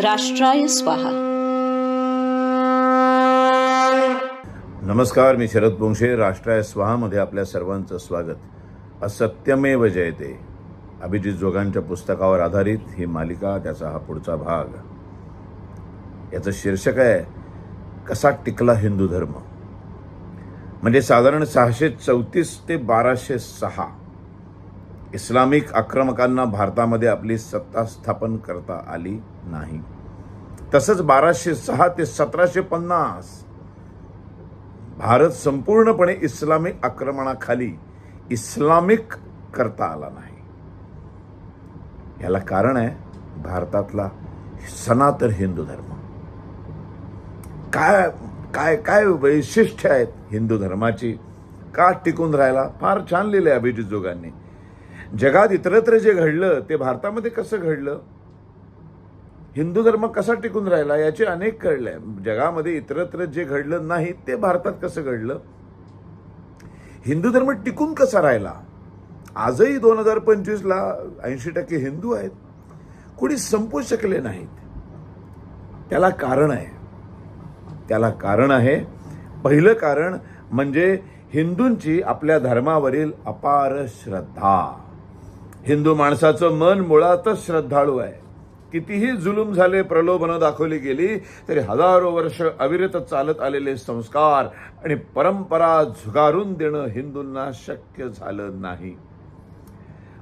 राष्ट्राय स्वाहा. नमस्कार मी शरद पोंक्षे राष्ट्राय स्वाहामध्ये आपल्या सर्वांचं स्वागत. असत्यमेव जयते. अभिजित जोगांच्या पुस्तकावर आधारित ही मालिका त्याचा हा पुढचा भाग. याचं शीर्षक आहे कसा टिकला हिंदू धर्म? म्हणजे साधारण सहाशे चौतीस ते बाराशे सहा. इस्लामिक आक्रमकांना भारतामध्ये आपली सत्ता स्थापन करता आली नाही. तसंच बाराशे सहा ते सतराशे पन्नास भारत संपूर्णपणे इस्लामिक आक्रमणाखाली इस्लामिक करता आला नाही. याला कारण आहे भारतातला सनातन हिंदू धर्म. काय काय काय वैशिष्ट्य आहेत हिंदू धर्माची? का टिकून राहायला फार छान आहे अभिजित जोगांनी. जगात इतरत्र जे घडलं ते भारतामध्ये कसं घडलं? हिंदू धर्म कसा टिकून राहिला याचे अनेक कळले. जगामध्ये इतरत्र जे घडलं नाही ते भारतात कसं घडलं? हिंदू धर्म टिकून कसा राहिला? आजही दोन हजार पंचवीसला ऐंशी टक्के हिंदू आहेत. कुणी संपू शकले नाहीत. त्याला कारण आहे. त्याला कारण आहे. पहिलं कारण म्हणजे हिंदूंची आपल्या धर्मावरील अपार श्रद्धा. हिंदू माणसाचं मन मुळातच श्रद्धाळू आहे. कितीही जुलूम झाले प्रलोभनं दाखवली गेली तरी हजारो वर्ष अविरत चालत आलेले संस्कार आणि परंपरा झुगारून देणं हिंदूंना शक्य झालं नाही.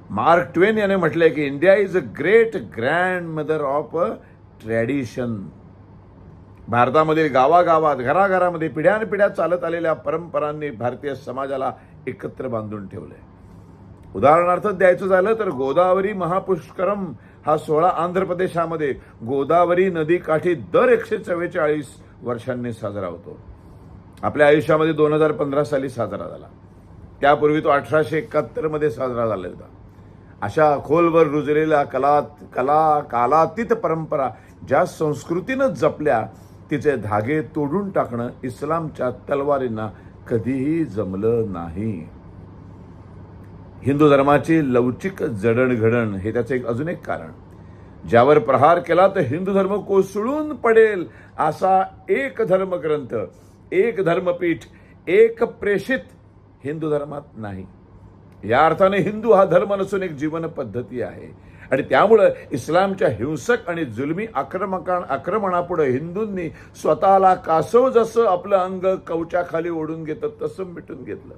मार्क ट्वेन याने म्हटलंय की India is a great grand mother of a tradition. भारतामधील गावागावात घराघरामध्ये पिढ्यानपिढ्या चालत आलेल्या परंपरांनी भारतीय समाजाला एकत्र बांधून ठेवलंय. उदाहरणार्थ द्यायचं झालं तर गोदावरी महापुष्करम हा सोहळा आंध्र प्रदेशामध्ये. गोदावरी नदी काठी दर एकशे चव्वेचाळीस वर्षांनी साजरा होतो. आपल्या आयुष्यामध्ये दोन हजार पंधरा साली साजरा झाला. त्यापूर्वी तो अठराशे एकाहत्तरमध्ये साजरा झाला होता. अशा खोलवर रुजलेल्या कला कला कालातीत परंपरा ज्या संस्कृतीनं जपल्या तिचे धागे तोडून टाकणं इस्लामच्या तलवारींना कधीही जमलं नाही. हिंदू धर्माची लवचिक जडणघडण हे त्याचं एक अजून एक कारण. ज्यावर प्रहार केला तर हिंदू धर्म कोसळून पडेल असा एक धर्मग्रंथ एक धर्मपीठ एक प्रेषित हिंदू धर्मात नाही. या अर्थाने हिंदू हा धर्म नसून एक जीवन पद्धती आहे. आणि त्यामुळं इस्लामच्या हिंसक आणि जुलमी आक्रमका आक्रमणापुढे हिंदूंनी स्वतःला कासव जसं आपलं अंग कवचाखाली ओढून घेतं तसं मिटून घेतलं.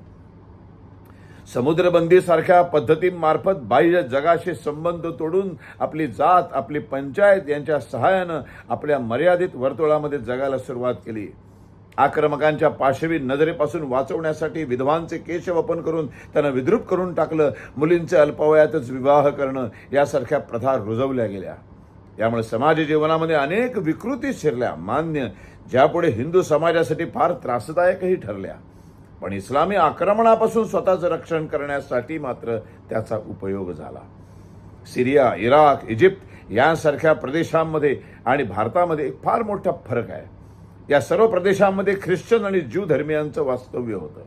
समुद्रबंदीसारख्या पद्धतींमार्फत बाह्य जगाशी संबंध तोडून आपली जात आपली पंचायत यांच्या सहाय्यानं आपल्या मर्यादित वर्तुळामध्ये जगायला सुरुवात केली. आक्रमकांच्या पाशवी नजरेपासून वाचवण्यासाठी विधवांचे केशवपन करून त्यांना विद्रूप करून टाकलं मुलींचे अल्पवयातच विवाह करणं यासारख्या प्रथा रुजवल्या गेल्या. यामुळे समाज जीवनामध्ये अनेक विकृती शिरल्या. मान्य ज्यापुढे हिंदू समाजासाठी फार त्रासदायकही ठरल्या. पण इस्लामी आक्रमणापासून स्वतःचं रक्षण करण्यासाठी मात्र त्याचा उपयोग झाला. सिरिया इराक इजिप्त यांसारख्या प्रदेशांमध्ये आणि भारतामध्ये एक फार मोठा फरक आहे. या सर्व प्रदेशांमध्ये ख्रिश्चन आणि ज्यू धर्मियांचं वास्तव्य होतं.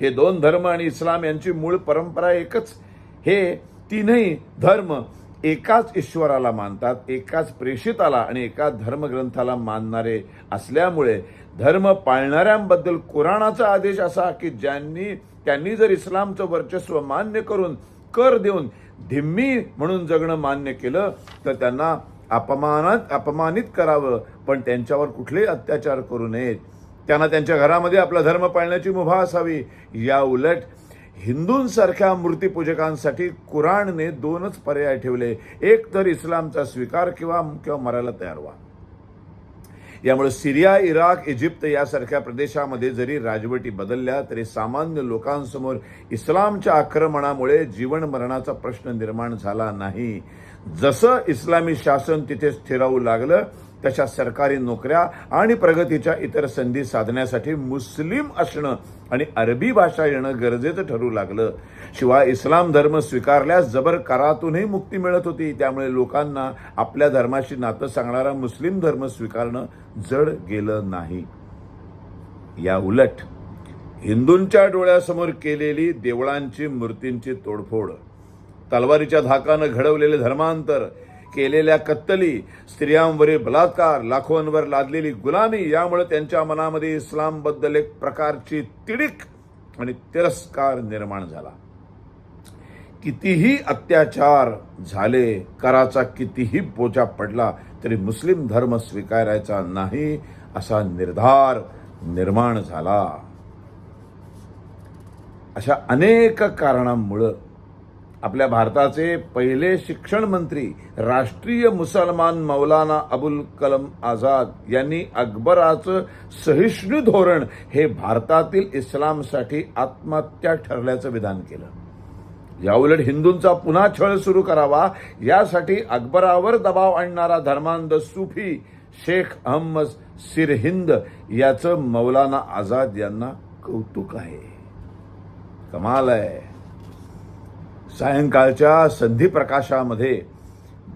हे दोन धर्म आणि इस्लाम यांची मूळ परंपरा एकच. हे तीनही धर्म एकाच ईश्वराला मानतात एकाच प्रेषिताला आणि एकाच धर्मग्रंथाला मानणारे असल्यामुळे धर्म पाळणाऱ्यांबद्दल कुराणाचा आदेश असा की ज्यांनी त्यांनी जर इस्लामचं वर्चस्व मान्य करून कर देऊन धिम्मी म्हणून जगणं मान्य केलं तर त्यांना अपमानात अपमानित करावं पण त्यांच्यावर कुठलेही अत्याचार करू नयेत. त्यांना त्यांच्या घरामध्ये आपला धर्म पाळण्याची मुभा असावी. या उलट हिंदूंसारख्या मूर्तीपूजकांसाठी कुराणने दोनच पर्याय ठेवले. एक तर इस्लामचा स्वीकार किंवा किंवा मरायला तयार व्हा. यामुळे सिरिया इराक इजिप्त यासारख्या प्रदेशामध्ये जरी राजवटी बदलल्या तरी सामान्य लोकांसमोर इस्लामच्या आक्रमणामुळे जीवन मरणाचा प्रश्न निर्माण झाला नाही. जसं इस्लामी शासन तिथे स्थिरावू लागलं तशा सरकारी नोकऱ्या आणि प्रगतीच्या इतर संधी साधण्यासाठी मुस्लिम असणं आणि अरबी भाषा येणं गरजेचं ठरू लागलं. शिवाय इस्लाम धर्म स्वीकारल्यास जबर करातूनही मुक्ती मिळत होती. त्यामुळे लोकांना आपल्या धर्माशी नातं सांगणारा मुस्लिम धर्म स्वीकारणं जड गेलं नाही. या उलट हिंदूंच्या डोळ्यासमोर केलेली देवळांची मूर्तींची तोडफोड तलवारीच्या धाकानं घडवलेले धर्मांतर केलेल्या कत्तली स्त्रियांवरील बलात्कार लाखोंवर लादलेली गुलामी यामुळे त्यांच्या मनामध्ये इस्लामबद्दल एक प्रकारची तिडीक आणि तिरस्कार निर्माण झाला. कितीही अत्याचार झाले कराचा कितीही बोजा पडला तरी मुस्लिम धर्म स्वीकारायचा नाही असा निर्धार निर्माण झाला. अशा अनेक कारणांमुळं आपल्या भारताचे पहिले शिक्षण मंत्री राष्ट्रीय मुसलमान मौलाना अबुल कलम आझाद यांनी अकबराचं सहिष्णू धोरण हे भारतातील इस्लामसाठी आत्महत्या ठरल्याचं विधान केलं. याउलट हिंदूंचा पुन्हा छळ सुरू करावा यासाठी अकबरावर दबाव आणणारा धर्मांध सुफी शेख अहमद सिरहिंद याचं मौलाना आझाद यांना कौतुक आहे. कमाल आहे. सायंकाळच्या संधी प्रकाशामध्ये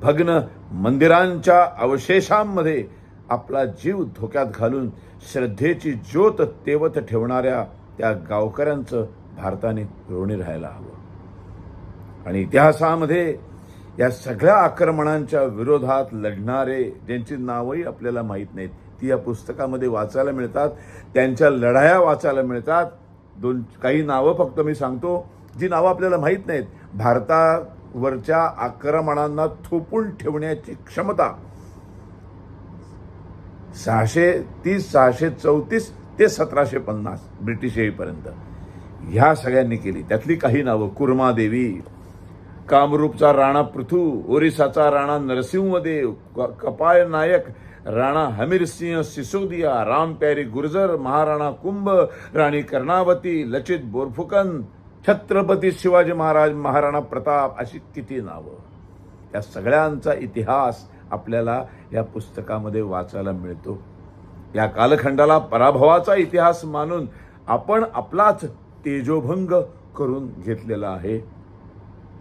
भग्न मंदिरांच्या अवशेषांमध्ये आपला जीव धोक्यात घालून श्रद्धेची ज्योत तेवत ठेवणाऱ्या त्या गावकऱ्यांचं भारताने ऋणी राहायला हवं. आणि इतिहासामध्ये या सगळ्या आक्रमणांच्या विरोधात लढणारे ज्यांची नावही आपल्याला माहीत नाहीत ती या पुस्तकामध्ये वाचायला मिळतात. त्यांच्या लढाया वाचायला मिळतात. दोन काही नावं फक्त मी सांगतो जी नावं आपल्याला माहीत नाहीत. भारतावरच्या आक्रमणांना थोपून ठेवण्याची क्षमता सहाशे तीस सहाशे चौतीस ते सतराशे पन्नास ब्रिटिश येईपर्यंत. ह्या सगळ्यांनी केली. त्यातली काही नावं. कुर्मादेवी कामरूपचा राणा पृथू ओरिसाचा राणा नरसिंहदेव क- कपाळ नायक राणा हमीरसिंह सिसोदिया राम प्यारी गुर्जर महाराणा कुंभ राणी कर्णावती लचित बोरफुकन छत्रपती शिवाजी महाराज महाराणा प्रताप अशी किती नावं. या सगळ्यांचा इतिहास आपल्याला या पुस्तकामध्ये वाचायला मिळतो. या कालखंडाला पराभवाचा इतिहास मानून आपण आपलाच तेजोभंग करून घेतलेला आहे.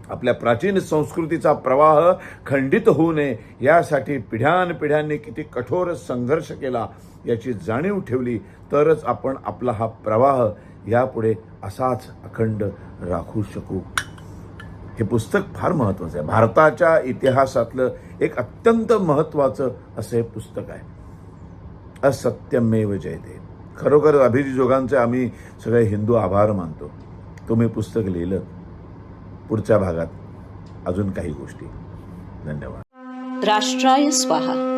आपल्या प्राचीन संस्कृतीचा प्रवाह खंडित होऊ नये यासाठी पिढ्यानपिढ्यांनी किती कठोर संघर्ष केला याची जाणीव ठेवली तरच आपण आपला हा प्रवाह यापुढे असाच अखंड राखू शकू. हे पुस्तक फार महत्त्वाचं आहे. भारताच्या इतिहासातलं एक अत्यंत महत्त्वाचं असं हे पुस्तक आहे. असत्यमेव जयते. खरोखर अभिजित जोगांचे आम्ही सगळे हिंदू आभार मानतो. तुम्ही पुस्तक लिहिलं पुढच्या भागात अजून काही गोष्टी. धन्यवाद. राष्ट्राय स्वाहा.